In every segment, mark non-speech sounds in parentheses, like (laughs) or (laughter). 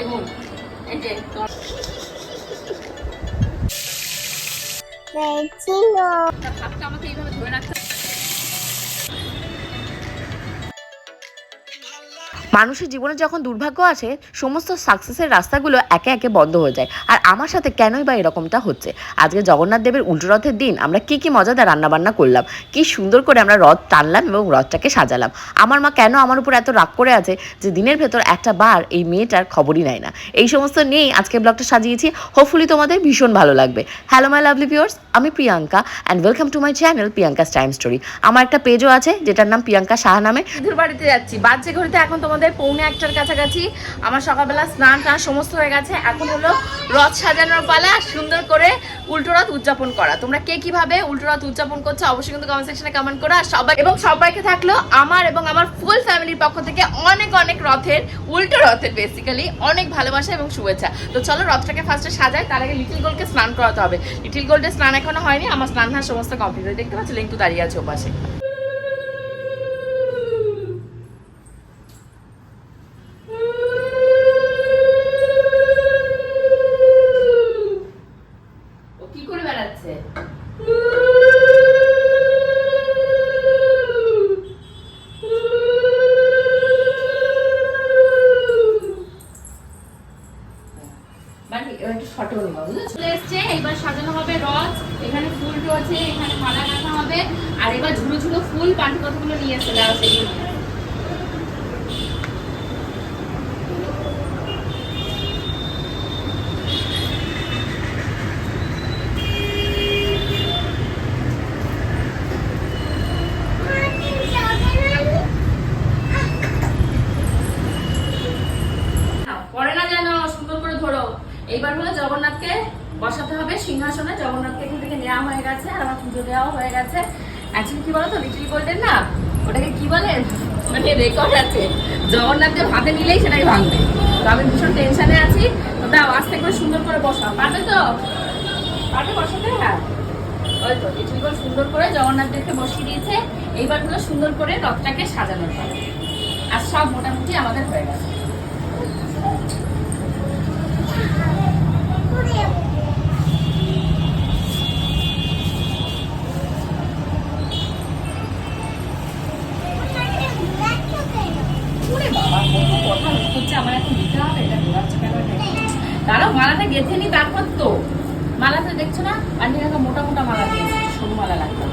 বেগুন এই যে ভাতটা আমাকে এইভাবে ধরে রাখতে মানুষের জীবনে যখন দুর্ভাগ্য আসে, সমস্ত সাকসেসের রাস্তাগুলো একে একে বন্ধ হয়ে যায়। আর আমার সাথে কেনই বা এরকমটা হচ্ছে? আজকে জগন্নাথ দেবের উল্টো রথের দিন আমরা কি কি মজাদার রান্নাবান্না করলাম, কি সুন্দর করে আমরা রথ টানলাম এবং রথটাকে সাজালাম। আমার মা কেন আমার উপর এত রাগ করে আছে যে দিনের ভেতর একটা বার এই মেয়েটার খবরই নেয় না? এই সমস্ত নিয়েই আজকে ব্লগটা সাজিয়েছি। হোপফুলি তোমাদের ভীষণ ভালো লাগবে। হ্যালো মাই লাভলি ভিউয়ার্স আমি Priyanka and welcome to my channel Priyanka's time story আমার একটা পেজও আছে, যেটার নাম প্রিয়াঙ্কা সাহা নামে। বাড়িতে যাচ্ছি। বাচ্চা ঘড়িতে, এখন তোমাদের পৌনে একটার কাছাকাছি। আমার সকালবেলা স্নান টান সমস্ত হয়ে গেছে। এখন হলো রথ সাজানোর পালা, সুন্দর করে উল্টো রথ উদযাপন করা। তোমরা কে কীভাবে উল্টো রথ উদযাপন করছ অবশ্যই কিন্তু কমেন্ট সেকশনে কমেন্ট করো। আর সবাই এবং সবাইকে থাকল আমার এবং আমার ফুল ফ্যামিলির পক্ষ থেকে অনেক অনেক রথের, উল্টো রথের বেসিক্যালি অনেক ভালোবাসা এবং শুভেচ্ছা। তো চলো রথটাকে ফার্স্টে সাজাই, তার আগে লিটিল গোল্ডকে স্নান করাতে হবে। লিটিল গোল্ডের স্নান এখনও হয়নি, আমার স্নান হার সমস্ত কমপ্লিট হয়ে দেখতে পাচ্ছ? লিঙ্কু দাঁড়িয়ে আছে ওপাশে ও কি করে বেড়াচ্ছে বাড়ি এবার একটু ফটো নিবা বুঝেছ চলে এসছে এবার সাজানো হবে রথ এখানে ফুল আছে এখানে মালা কাটা হবে আর এবার ঝুড়ো ঝুড়ো ফুল পান্টি কতগুলো নিয়ে এসে দাও সেগুলো নাও, পরে না যেন সুন্দর করে ধরো এইবার হলো জগন্নাথকে বসাতে সিংহাসনে জগন্নাথকে এখান থেকে নেওয়া হয়ে গেছে, আর আমার পুজো দেওয়াও হয়ে গেছে। অ্যাকচুয়ালি কি বলতো লিটিল গোল্ডেন না, ওটাকে কি বলে? মানে রেকর্ড আছে। জগন্নাথকে ভাতে নিলেই সেটাই ভাঙবে। তো আমি ভীষণ টেনশনে আছি। তো দাও, আস্তে করে সুন্দর করে বসাও। পারবে তো? পারবে বসাতে? হ্যাঁ। ওই তো লিটিল গোল্ড সুন্দর করে জগন্নাথদেরকে বসিয়ে দিয়েছে। এইবার হলো সুন্দর করে রথটাকে সাজানোর পালা। আর সব মোটামুটি আমাদের হয়ে গেছে। দাঁড়াও, মালাটা গেঁথে নি, তারপর তো মালাটা দেখছ না আর কাকা মোটা মোটা মালা দিয়েছে, সরু মালা লাগবে।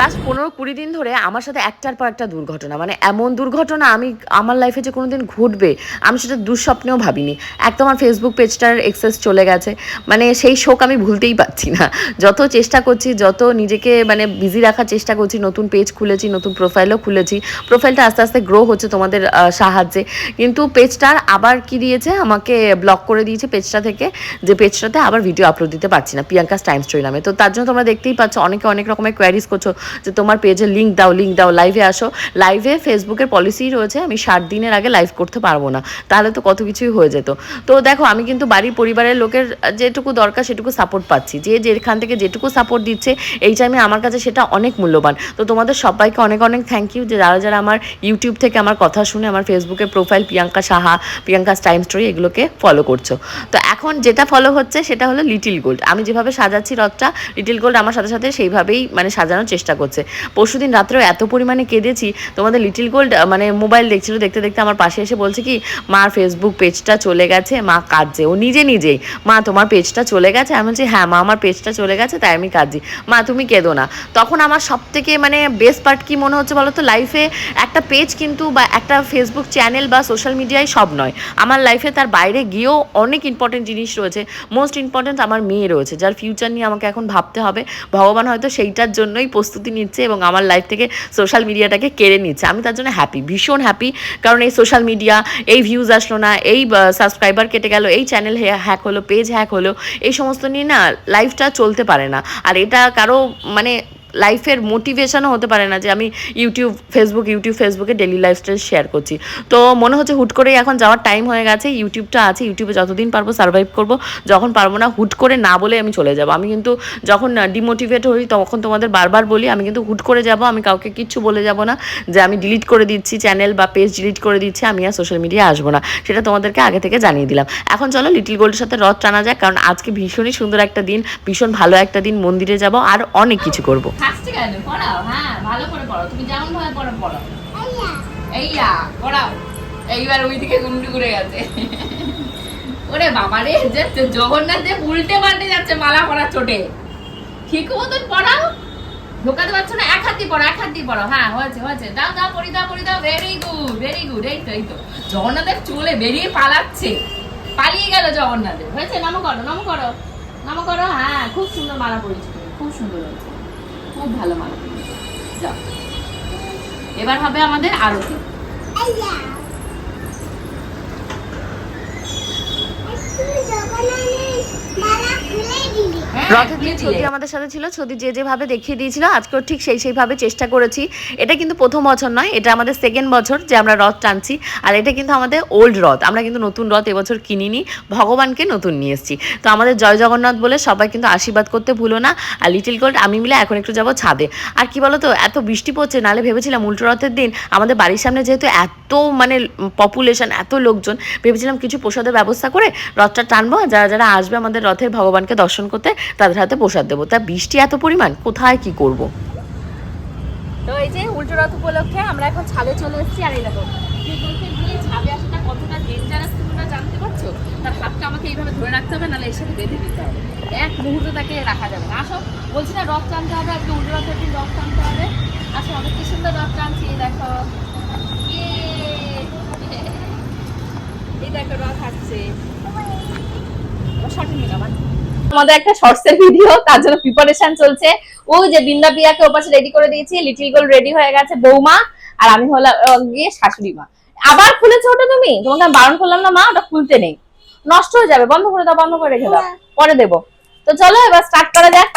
লাস্ট পনেরো কুড়ি দিন ধরে আমার সাথে একটার পর একটা দুর্ঘটনা। মানে এমন দুর্ঘটনা আমি, আমার লাইফে যে কোনো দিন ঘটবে, আমি সেটা দুঃস্বপ্নেও ভাবিনি। এক তো আমার ফেসবুক পেজটার এক্সেস চলে গেছে। মানে সেই শোক আমি ভুলতেই পারছি না। যত চেষ্টা করছি, যত নিজেকে মানে বিজি রাখার চেষ্টা করছি, নতুন পেজ খুলেছি, নতুন প্রোফাইলও খুলেছি প্রোফাইলটা আস্তে আস্তে গ্রো হচ্ছে তোমাদের সাহায্যে। কিন্তু পেজটার আবার কি দিয়েছে? আমাকে ব্লক করে দিয়েছে পেজটা থেকে যে পেজটাতে আবার ভিডিও আপলোড দিতে পারছি না। প্রিয়াঙ্কাস টাইম স্টোরি নামে তো তার জন্য তোমরা দেখতেই পাচ্ছ, অনেকে অনেক রকমের কোয়ারিজ করছ। যে তোমার পেজে লিঙ্ক দাও লিঙ্ক দাও লাইভে আসো। লাইভে ফেসবুকের পলিসি রয়েছে, আমি ষাট দিনের আগে লাইভ করতে পারব না। তাহলে তো কত কিছুই হয়ে যেত। তো দেখো, আমি কিন্তু বাড়ির পরিবারের লোকের যেটুকু দরকার সেটুকু সাপোর্ট পাচ্ছি। যে যেখান থেকে যেটুকু সাপোর্ট দিচ্ছে, এই টাইমে আমার কাছে সেটা অনেক মূল্যবান। তো তোমাদের সবাইকে অনেক অনেক থ্যাংক ইউ যে যারা যারা আমার ইউটিউব থেকে আমার কথা শুনে আমার ফেসবুকের profile Priyanka Saha, Priyanka's time story এগুলোকে ফলো করছ। তো এখন যেটা ফলো হচ্ছে, সেটা হলো লিটিল গোল্ড আমি যেভাবে সাজাচ্ছি রথটা লিটিল গোল্ড আমার সাথে সাথে সেইভাবেই মানে সাজানোর চেষ্টা করছে। পরশুদিন রাত্রেও এত পরিমাণে কেঁদেছি, তোমাদের লিটিল গোল্ড মানে মোবাইল দেখছিল, দেখতে দেখতে আমার পাশে এসে বলছে কি মার ফেসবুক পেজটা চলে গেছে, মা কাঁদছে। ও নিজে নিজেই মা, তোমার পেজটা চলে গেছে? আমি বলছি হ্যাঁ মা, আমার পেজটা চলে গেছে, তাই আমি কাঁদছি। মা, তুমি কেঁদো না। তখন আমার সব থেকে মানে বেস্ট পার্ট কি মনে হচ্ছে বলো তো লাইফে একটা পেজ কিন্তু বা একটা ফেসবুক চ্যানেল বা সোশ্যাল মিডিয়ায় সব নয়। আমার লাইফে তার বাইরে গিয়েও অনেক ইম্পর্টেন্ট জিনিস রয়েছে। মোস্ট ইম্পর্টেন্ট আমার মেয়ে রয়েছে, যার ফিউচার নিয়ে আমাকে এখন ভাবতে হবে। ভগবান হয়তো সেইটার জন্যই প্রস্তুতি নিচ্ছে এবং আমার লাইফ থেকে সোশ্যাল মিডিয়াটাকে কেড়ে নিচ্ছে। আমি তার জন্য হ্যাপি ভীষণ হ্যাপি কারণ এই সোশ্যাল মিডিয়া এই ভিউজ আসলো না, এই সাবস্ক্রাইবার কেটে গেল, এই চ্যানেল হ্যাক হলো পেজ হ্যাক হলো, এই সমস্ত নিয়ে না লাইফটা চলতে পারে না। আর এটা কারও মানে লাইফের মোটিভেশনও হতে পারে না যে আমি ইউটিউব ফেসবুক ইউটিউব ফেসবুকে ডেলি লাইফস্টাইল শেয়ার করছি। তো মনে হচ্ছে হুট করেই এখন যাওয়ার টাইম হয়ে গেছে ইউটিউবটা আছে ইউটিউবে যতদিন পারব সার্ভাইভ করব, যখন পারব না হুট করে না বলে আমি চলে যাব। আমি কিন্তু যখন ডিমোটিভেট হই তখন তোমাদের বারবার বলি, আমি কিন্তু হুট করে যাব, আমি কাউকে কিচ্ছু বলে যাব না যে আমি ডিলিট করে দিচ্ছি চ্যানেল বা পেজ ডিলিট করে দিচ্ছি, আমি আর সোশ্যাল মিডিয়া আসব না। সেটা তোমাদেরকে আগে থেকে জানিয়ে দিলাম। এখন চলো লিটিল গোল্ডের সাথে রথ টানা যাক, কারণ আজকে ভীষণই সুন্দর একটা দিন, ভীষণ ভালো একটা দিন, মন্দিরে যাব আর অনেক কিছু করব। হাসতে কেন পড়াও হ্যাঁ ভালো করে পড়ো তুমি যেমন ভাবে পড়ো পড়ো এইয়া, পড়াও। এইবার ওইদিকে গুন্ডু ঘুরে গেছে। ওরে বাবা রে জগন্নাথ যে উল্টে পাল্টে যাচ্ছে মালা পড়া চোটে। ঠিক মতন পড়াও। ঢোকাতে পারছ না? এক হাত দিয়ে পড়ো এক হাত দিয়ে পড়ো হ্যাঁ হয়েছে হয়েছে। দাও দাও পড়ি দাও পড়ি দাও। ভেরি গুড ভেরি গুড এই তো এই তো। জগন্নাথের চলে বেরিয়ে পালাচ্ছে। পালিয়ে গেল জগন্নাথের। হয়েছে? নামো করো নামো করো নামো করো হ্যাঁ খুব সুন্দর মালা পড়েছে। খুব সুন্দর হয়েছে। খুব ভালো যাও। এবার হবে আমাদের আরতি। হ্যাঁ, রথের দিন ছবি আমাদের সাথে ছিল ছবি যে যেভাবে দেখিয়ে দিয়েছিল আজকেও ঠিক সেই সেইভাবে চেষ্টা করেছি। এটা কিন্তু প্রথম বছর নয় এটা আমাদের সেকেন্ড বছর যে আমরা রথ টানছি আর এটা কিন্তু আমাদের ওল্ড রথ। আমরা কিন্তু নতুন রথ এবছর কিনিনি ভগবানকে নতুন নিয়ে এসেছি। তো আমাদের জয় জগন্নাথ বলে সবাই কিন্তু আশীর্বাদ করতে ভুলো না আর লিটিল গোল্ড আমি মিলে এখন একটু যাব ছাদে। আর কি বলতো এত বৃষ্টি পড়ছে নালে ভেবেছিলাম উল্টো রথের দিন আমাদের বাড়ির সামনে যেহেতু এত মানে পপুলেশন এত লোকজন ভেবেছিলাম কিছু প্রসাদের ব্যবস্থা করে রথটা টানবো আর যারা যারা আসবে আমাদের রথের ভগবানকে দর্শন করতে তাদের হাতে প্রসাদ দেবো। তা বৃষ্টি এত পরিমাণ, কোথায় কি করব। তো এই যে উল্টো রথ উপলক্ষে আমরা এখন ছাদে চলে এসেছি, আর এই দেখো ছাদে কতটা জানতে পারছ? আমাকে এইভাবে ধরে রাখতে হবে, নাহলে দিতে হবে। এক তাকে রাখা যাবে না। আসো, বলছি না রথ টানতে হবে উল্টো রথ টানতে হবে। কি সুন্দর রথ এই ইয়ে! রথ আসছে। শর্ট নিলাম আমাদের একটা শর্টস এর ভিডিও তার জন্য প্রিপারেশন চলছে। ওই যে বৃন্দা প্রিয়াকে ওপাশে রেডি করে দিয়েছি লিটিল গোল রেডি হয়ে গেছে বৌমা। আর আমি হলাম গিয়ে শাশুড়ি মা। আবার খুলেছো ওটা তুমি? তোমাকে আমি বারণ করলাম না মা? ওটা খুলতে নেই। নষ্ট হয়ে যাবে বন্ধ করে দাও বন্ধ করে রেখে দাও। পরে দেবো। তো চলো এবার স্টার্ট করা যাক।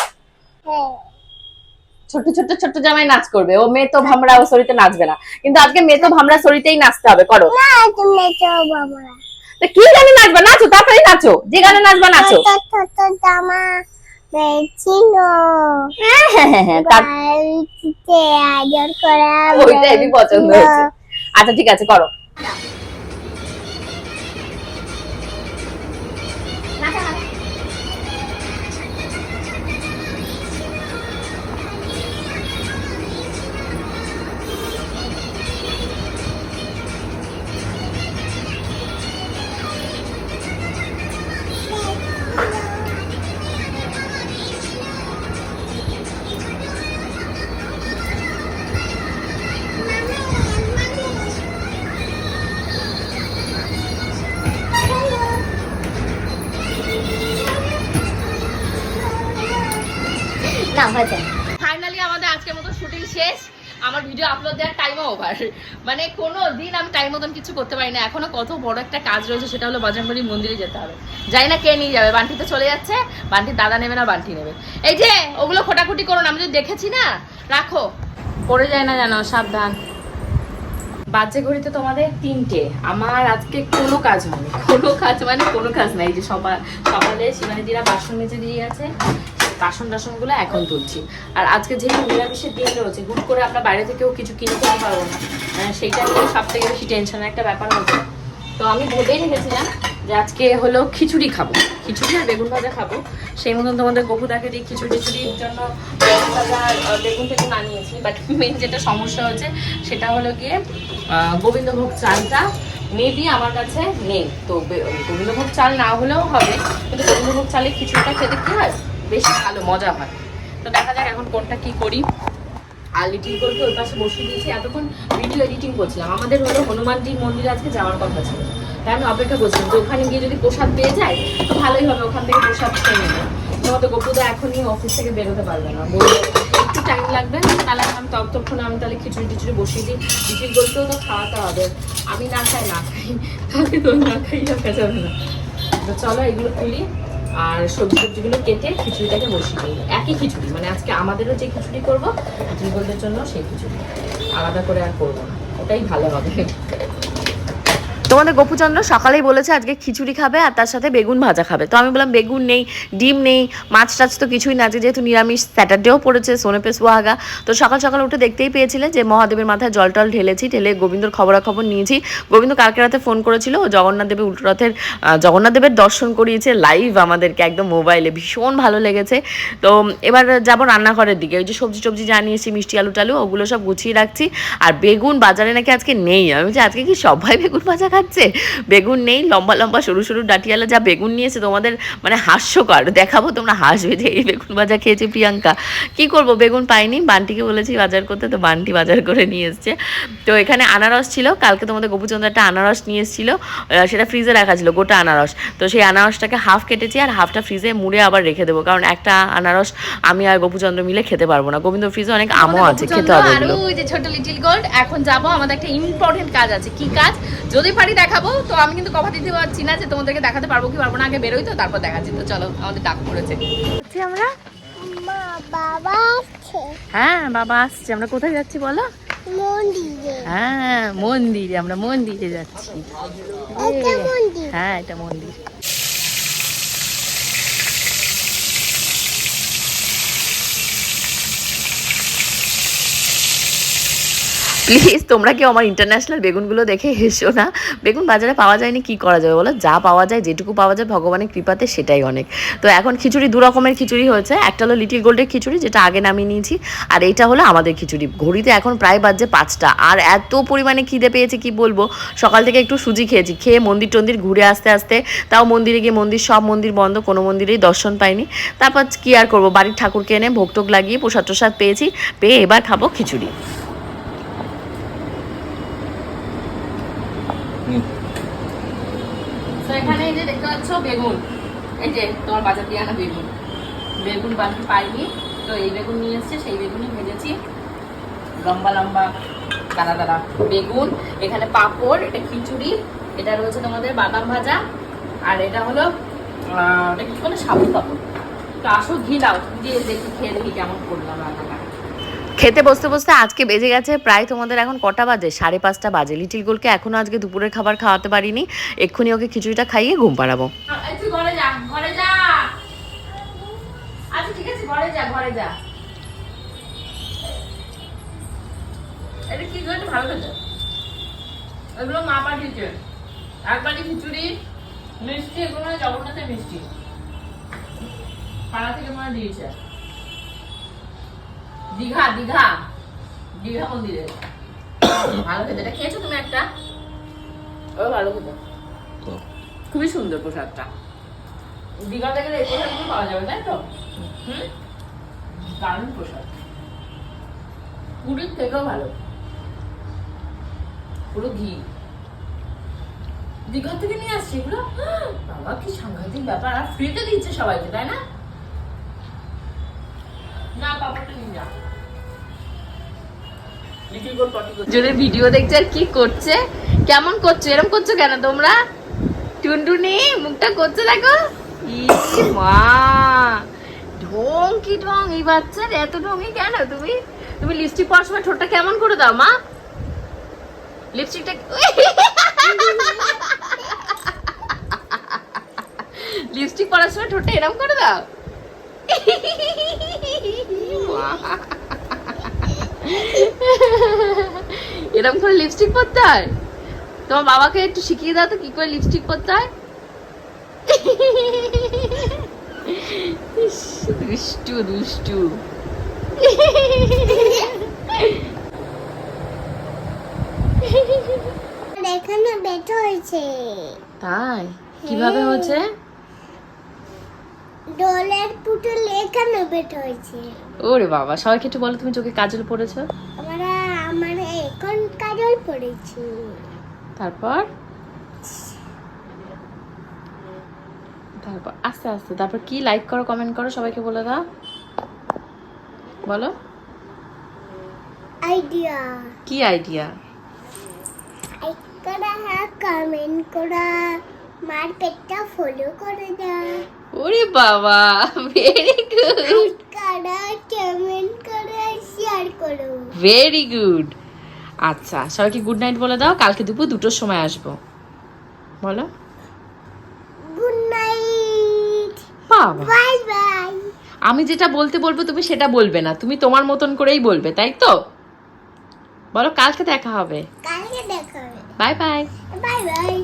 ছোট ছোট ছোট জামাই নাচ করবে। ও মেয়ে তো ভামরা ও শরীরে নাচবে না। কিন্তু আজকে মেয়ে তো ভামরা শরীরেই নাচতে হবে করো। তো কি গানে নাচবা? নাচো তাড়াতাড়ি নাচো। যে গানে নাচবা নাচো। জামা হ্যাঁ হ্যাঁ হ্যাঁ আচ্ছা ঠিক আছে করো। না হয়েছে ফাইনালি আমাদের আজকের মতো শুটিং শেষ। আমার ভিডিও আপলোড দেওয়ার টাইমও ওভার মানে কোনো দিন আমি টাইম মতন কিছু করতে পারি না। এখনও কত বড় একটা কাজ রয়েছে সেটা হলো বজরংবলী মন্দিরে যেতে হবে। জানি না কে নিয়ে যাবে। বান্টি তো চলে যাচ্ছে। বান্টির দাদা নেবে না বান্টি নেবে। এই যে ওগুলো খোটাখুটি করো না আমি যদি দেখেছি না রাখো। পড়ে যায় না জানো সাবধান। বাজে ঘড়িতে তোমাদের তিনটে। আমার আজকে কোনো কাজ হয়নি। কোনো কাজ মানে কোনো কাজ নাই যে সকাল সকালে শিবানীদিরা বাসন মেজে দিয়ে গেছে। বাসন টাসনগুলো এখন তুলছি। আর আজকে যেহেতু নিরামিষের দিন রয়েছে, হুট করে আমরা বাইরে থেকেও কিছু কিনে পারব না। সেইটা নিয়ে সব থেকে বেশি টেনশনের একটা ব্যাপার হচ্ছে। তো আমি ভেবেই রেখেছিলাম যে আজকে হলো খিচুড়ি খাব। খিচুড়ি আর বেগুন ভাজা খাব। সেই মতন তোমাদের গপুদাকে দিয়ে খিচুড়ি খিচুড়ির জন্য বেগুন ভাজা বেগুন টেগুন আনিয়েছি বাট মেন যেটা সমস্যা হচ্ছে, সেটা হলো গিয়ে গোবিন্দভোগ চালটা মেবি আমার কাছে নেই। তো গোবিন্দভোগ চাল না হলেও হবে। কিন্তু গোবিন্দভোগ চালের খিচুড়িটা খেতে কি হয়? বেশ ভালো, মজা হয়। তো দেখা যাক এখন কোনটা কি করি। আর লিটিল গোলকে ওই পাশে বসিয়ে দিয়েছি। এতক্ষণ ভিডিও এডিটিং করছিলাম। আমাদের হলো হনুমানজির মন্দিরে আজকে যাওয়ার কথা ছিল। তাই আমি অপেক্ষা করছিলাম যে ওখানে গিয়ে যদি প্রসাদ পেয়ে যাই তো ভালোই হবে। ওখান থেকে প্রসাদ খেয়ে নেব। তোমাদের গপুদা এখনই অফিস থেকে বেরোতে পারবে না। বলবে একটু টাইম লাগবে তাহলে আমি ততক্ষণে আমি তাহলে খিচুড়ি টিচুড়ি বসিয়ে দিই। লিটিল করতেও তো খাওয়াতে হবে। আমি না খাই না খাই। তাহলে তো না খাই রাখা যাবে না। তো চলো এগুলো তুলি। আর সবজি সবজিগুলো কেটে খিচুড়িটাকে বসিয়ে দিই। একই খিচুড়ি মানে আজকে আমাদেরও যে খিচুড়ি করব খিচুড়ি বলতে জন্য সেই খিচুড়ি। আলাদা করে আর করব না। ওটাই ভালো হবে। তোমাদের গোপুচন্দ্র সকালেই বলেছে আজকে খিচুড়ি খাবে আর তার সাথে বেগুন ভাজা খাবে। তো আমি বললাম, বেগুন নেই, ডিম নেই, মাছ টাছ তো কিছুই না যেহেতু নিরামিষ, স্যাটারডেও পড়েছে সোনেপে সোহাগা তো সকাল সকাল উঠে দেখতেই পেয়েছিলে যে মহাদেবের মাথায় জল টল ঢেলেছি, ঢেলে গোবিন্দর খবরাখবর নিয়েছি। গোবিন্দ কালকে রাতে ফোন করেছিল, ও জগন্নাথ দেবের উল্টোরথের জগন্নাথ দেবের দর্শন করিয়েছে লাইভ আমাদেরকে একদম মোবাইলে ভীষণ ভালো লেগেছে। তো এবার যাব রান্নাঘরের দিকে, ওই যে সবজি টবজি জানিয়েছি মিষ্টি, আলু টালু, ওগুলো সব গুছিয়ে রাখছি। আর বেগুন বাজারে নাকি আজকে নেই, আমি বলছি, আজকে কি সবাই বেগুন ভাজা খাচ্ছে বেগুন নেই লম্বা লম্বা সরু সরু ডাটিয়ালা যা বেগুন নিয়েছে তোমাদের মানে হাস্যকর। দেখাবো তোমরা হাসবে যে এই বেগুন ভাজা খেয়েছে প্রিয়াঙ্কা। কি করব? বেগুন পাইনি বান্টিকে বলেছি বাজার করতে তো বান্টি বাজার করে নিয়ে এসছে। তো এখানে আনারস ছিল কালকে তোমাদের গোপুচন্দ্র একটা আনারস নিয়ে এসেছিল সেটা ফ্রিজে রাখা ছিল গোটা আনারস। তো সেই আনারসটাকে হাফ কেটেছি আর হাফটা ফ্রিজে মুড়ে আবার রেখে দেবো কারণ একটা আনারস আমি আর গোপুচন্দ্র মিলে খেতে পারব না। গোবিন্দ ফ্রিজে অনেক আমও আছে খেতে হবে ওই যে ছোট লিটিল গোল্ড এখন যাব আমাদের একটা ইম্পর্টেন্ট কাজ আছে। কি কাজ? যদি পারি দেখাবো। তো আমি কিন্তু কথা দিতে পারছি না যে তোমাদেরকে দেখাতে পারব কি পারব না আগে বেরোই তো তারপর দেখাচ্ছি। তো চলো আমাদের ডাক পড়েছে। আমরা? বাবা হ্যাঁ বাবা আসছে। আমরা কোথায় যাচ্ছি বলো? মন্দিরে। হ্যাঁ মন্দিরে আমরা মন্দিরে যাচ্ছি। হ্যাঁ এটা মন্দির। প্লিজ তোমরা কেউ আমার ইন্টারন্যাশনাল বেগুনগুলো দেখে হেসো না? বেগুন বাজারে পাওয়া যায়নি, কি করা যাবে বলো? যা পাওয়া যায়, যেটুকু পাওয়া যায় ভগবানের কৃপাতে সেটাই অনেক। তো এখন খিচুড়ি, দু রকমের খিচুড়ি হয়েছে। একটা হলো লিটিল গোল্ডের খিচুড়ি, যেটা আগে নামিয়ে নিয়েছি, আর এইটা হলো আমাদের খিচুড়ি। ঘড়িতে এখন প্রায় বাজছে পাঁচটা, আর এত পরিমাণে খিদে পেয়েছে, কি বলব? সকাল থেকে একটু সুজি খেয়েছি, খেয়ে মন্দির টন্দির ঘুরে আসতে আসতে, তাও মন্দিরে গিয়ে মন্দির, সব মন্দির বন্ধ, কোনো মন্দিরেই দর্শন পাইনি। তারপর কি আর করব? বাড়ির ঠাকুরকে এনে ভোগ লাগিয়ে প্রসাদ টসাদ পেয়েছি, পেয়ে এবার খাব খিচুড়ি। তো এখানে যে দেখতে পাচ্ছ বেগুন। এই যে তোমার বাজার দিয়ে আনা বেগুন। বেগুন বাকি পাইনি, তো এই বেগুন নিয়ে এসছে, সেই বেগুনই ভেজেছি। লম্বা লম্বা দানা দানা বেগুন, এখানে পাঁপড়, এটা খিচুড়ি, এটা রয়েছে তোমাদের বাদাম ভাজা, আর এটা হলো এটা কি বলে সাবু পাপড়। তো আসো, ঘি দাও দিয়ে দেখি খেয়ে দেখি কেমন করলাম রান্নাটা। খেতে বসতে বসতে আজকে বেজে গেছে, প্রায় তোমাদের এখন কটা বাজে? সাড়ে পাঁচটা বাজে। লিটিল গোলকে এখনও আজকে দুপুরের খাবার খাওয়াতে পারিনি। এক্ষুনি ওকে খিচুড়িটা খাইয়ে ঘুম পাড়াবো। মিষ্টি, এগুলো জগন্নাথের মিষ্টি। পাড়া থেকে মনে দিয়েছে। দীঘা দীঘা দীঘা মন্দিরে। ভালো খেতে। এটা খেয়েছো তুমি একটা? ও ভালো খেতে। খুবই সুন্দর পোশাকটা দীঘাতে গেলে এই পাওয়া যাবে তাই তো? হুম? দারুণ পোশাক পুরীর থেকেও ভালো। পুরো ঘি। দীঘা থেকে নিয়ে আসছে এগুলো? (gasps) বাবা কি সাংঘাতিক ব্যাপার। আর ফ্রিতে দিচ্ছে সবাইকে তাই না? জোরের ভিডিও দেখছে আর কি করছে? কেমন করছ? এরকম করছ কেন তোমরা? টুনটুনি, মুখটা করছে দেখো। মা ঢং কি ঢং, এই বাচ্চার এত ঢঙ্গি কেন তুমি? তুমি লিপস্টিক পরার সময় ঠোঁটটা কেমন করে দাও, মা? লিপস্টিকটা লিপস্টিক (laughs) পরার সময় ঠোঁটটা এরকম করে দাও (laughs) মা। এরকম করে লিপস্টিক পরতে হয়? তোমার বাবাকে একটু শিখিয়ে দাও তো কি করে লিপস্টিক পরতে হয়? দুষ্টু দুষ্টু। এখানে বেট হয়েছে। তাই? কীভাবে হচ্ছে ডলের পুতুল এখানে বেট হয়েছে। ওরে বাবা সবাইকে একটু বলো তুমি চোখে কাজল পড়েছো এখন কাজল পড়েছি। তারপর? তারপর আস্তে আস্তে তারপর কি লাইক করো কমেন্ট করো সবাইকে বলে দাও। বলো। আইডিয়া কি আইডিয়া লাইক করা কমেন্ট করা মার পেটটা ফলো করে দাও ওরে বাবা ভেরি গুড করো কমেন্ট করো শেয়ার করো। ভেরি গুড আচ্ছা সবাইকে গুড নাইট বলে দাও কালকে দুপুর দুটোর সময় আসব। বলো। গুড নাইট বাই বাই আমি যেটা বলতে বলব তুমি সেটা বলবে না তুমি তোমার মতন করেই বলবে তাই তো? বলো কালকে দেখা হবে। কালকে দেখা হবে। Bye bye bye bye